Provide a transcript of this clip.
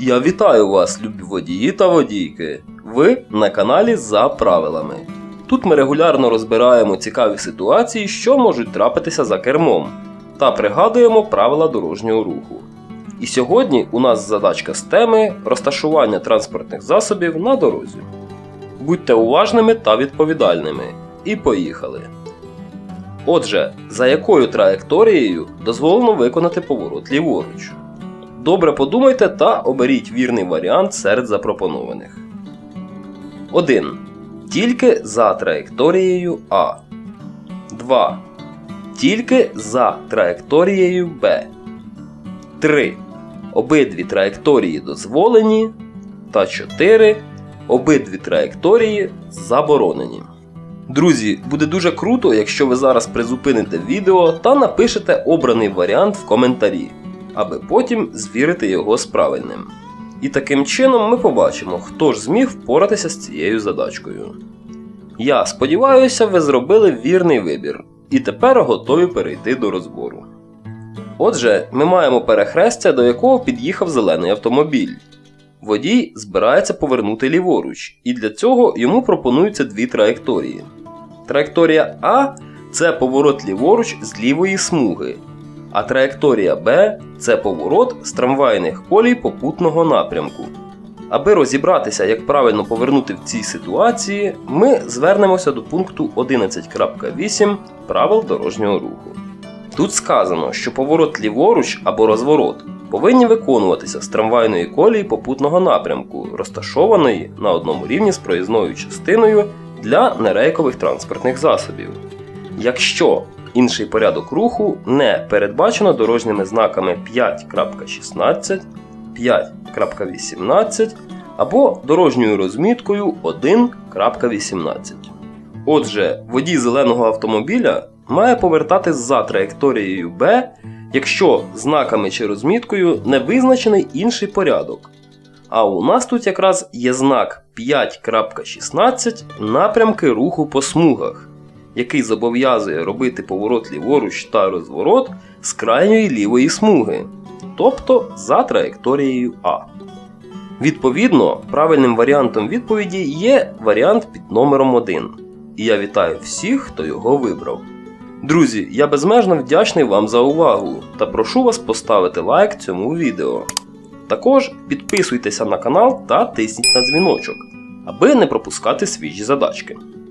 Я вітаю вас, любі водії та водійки. Ви на каналі за правилами. Тут ми регулярно розбираємо цікаві ситуації, що можуть трапитися за кермом, та пригадуємо правила дорожнього руху. І сьогодні у нас задачка з теми розташування транспортних засобів на дорозі. Будьте уважними та відповідальними. І поїхали. Отже, за якою траєкторією дозволено виконати поворот ліворуч? Добре подумайте та оберіть вірний варіант серед запропонованих. 1. Тільки за траєкторією А. 2. Тільки за траєкторією Б. 3. Обидві траєкторії дозволені. Та 4. Обидві траєкторії заборонені. Друзі, буде дуже круто, якщо ви зараз призупините відео та напишете обраний варіант в коментарі, аби потім звірити його з правильним. І таким чином ми побачимо, хто ж зміг впоратися з цією задачкою. Я сподіваюся, ви зробили вірний вибір, і тепер готові перейти до розбору. Отже, ми маємо перехрестя, до якого під'їхав зелений автомобіль. Водій збирається повернути ліворуч, і для цього йому пропонуються дві траєкторії. Траєкторія А це поворот ліворуч з лівої смуги, а траєкторія Б це поворот з трамвайних колій попутного напрямку. Аби розібратися, як правильно повернути в цій ситуації, ми звернемося до пункту 11.8 правил дорожнього руху. Тут сказано, що поворот ліворуч або розворот повинні виконуватися з трамвайної колії попутного напрямку, розташованої на одному рівні з проїзною частиною для нерейкових транспортних засобів. Якщо інший порядок руху не передбачено дорожніми знаками 5.16, 5.18 або дорожньою розміткою 1.18. Отже, водій зеленого автомобіля має повертати за траєкторією Б, якщо знаками чи розміткою не визначений інший порядок. А у нас тут якраз є знак 5.16 напрямки руху по смугах, який зобов'язує робити поворот ліворуч та розворот з крайньої лівої смуги, тобто за траєкторією А. Відповідно, правильним варіантом відповіді є варіант під номером 1. І я вітаю всіх, хто його вибрав. Друзі, я безмежно вдячний вам за увагу та прошу вас поставити лайк цьому відео. Також підписуйтеся на канал та тисніть на дзвіночок, аби не пропускати свіжі задачки.